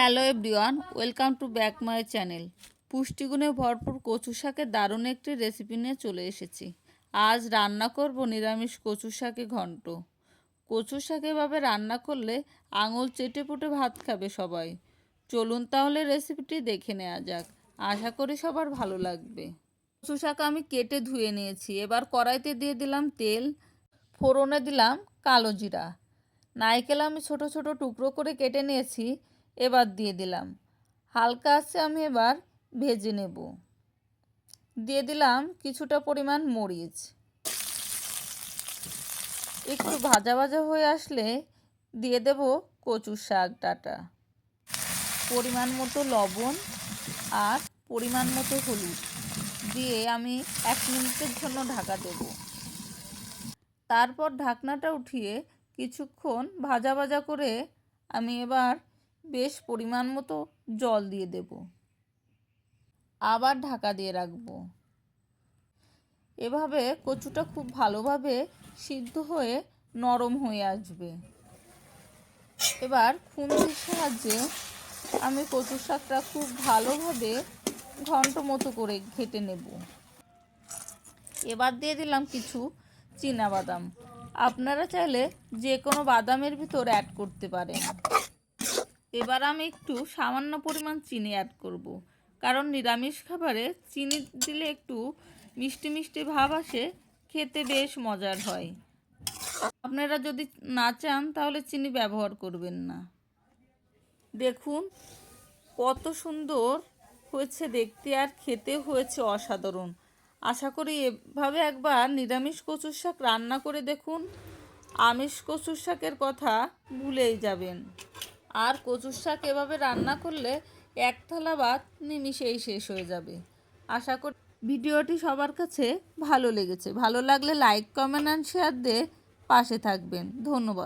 Hello everyone, welcome to back my channel. পুষ্টিগুণে ভরপুর কচু শাকের দারুণ একটি রেসিপি নিয়ে চলে এসেছি। আজ রান্না করব নিরামিষ কচু শাকে ঘন্ট। কচু শাক এভাবে রান্না করলে আঙুল চেটে পুটে ভাত খাবে সবাই। চলুন তাহলে রেসিপিটি দেখে নেওয়া যাক। আশা করি সবার ভালো লাগবে। কচু শাক আমি কেটে ধুয়ে নিয়েছি। এবার কড়াইতে দিয়ে দিলাম তেল, ফোড়নে দিলাম কালো জিরা। নারকেল আমি ছোট ছোট টুকরো করে কেটে নিয়েছি। এবার দিয়ে দিলাম। হালকা আছে আমি এবার ভেজে নেব। দিয়ে দিলাম কিছুটা পরিমাণ মরিচ। একটু ভাজা ভাজা হয়ে আসলে দিয়ে দেব কচু শাক ডাটা পরিমাণ মতো লবণ আর পরিমাণ মতো হলুদ দিয়ে আমি এক মিনিটের জন্য ঢাকা দেব। তারপর ঢাকনাটা উঠিয়ে কিছুক্ষণ ভাজা ভাজা করে আমি এবার বেশ পরিমাণ মতো জল দিয়ে দেব। আবার ঢাকা দিয়ে রাখব। এভাবে কচুটা খুব ভালোভাবে সিদ্ধ হয়ে নরম হয়ে আসবে। এবার খুন্তির সাহায্যে আমি কচু শাকটা খুব ভালোভাবে ঘন্ট মতো করে ঘেটে নেব। এবার দিয়ে দিলাম কিছু বাদাম আপনারা চাইলে যে কোনো বাদামের ভিতর অ্যাড করতে পারেন। এবার আমি একটু সামান্য পরিমাণ চিনি অ্যাড করব। কারণ নিরামিষ খাবারে চিনি দিলে একটু মিষ্টি মিষ্টি ভাব আসে, খেতে বেশ মজার হয়। আপনারা যদি না চান, তাহলে চিনি ব্যবহার করবেন না। দেখুন, কত সুন্দর হয়েছে দেখতে আর খেতে হয়েছে অসাধারণ। আশা করি এভাবে একবার নিরামিষ কচুর শাক রান্না করে দেখুন, আমিষ কচুর শাকের কথা ভুলেই যাবেন। আর কচুর শাক এভাবে রান্না করলে এক থালা ভাত নিমিশেই শেষ হয়ে যাবে। আশা করি ভিডিওটি সবার কাছে ভালো লেগেছে। ভালো লাগলে লাইক কমেন্ট অ্যান্ড শেয়ার দিয়ে পাশে থাকবেন। ধন্যবাদ।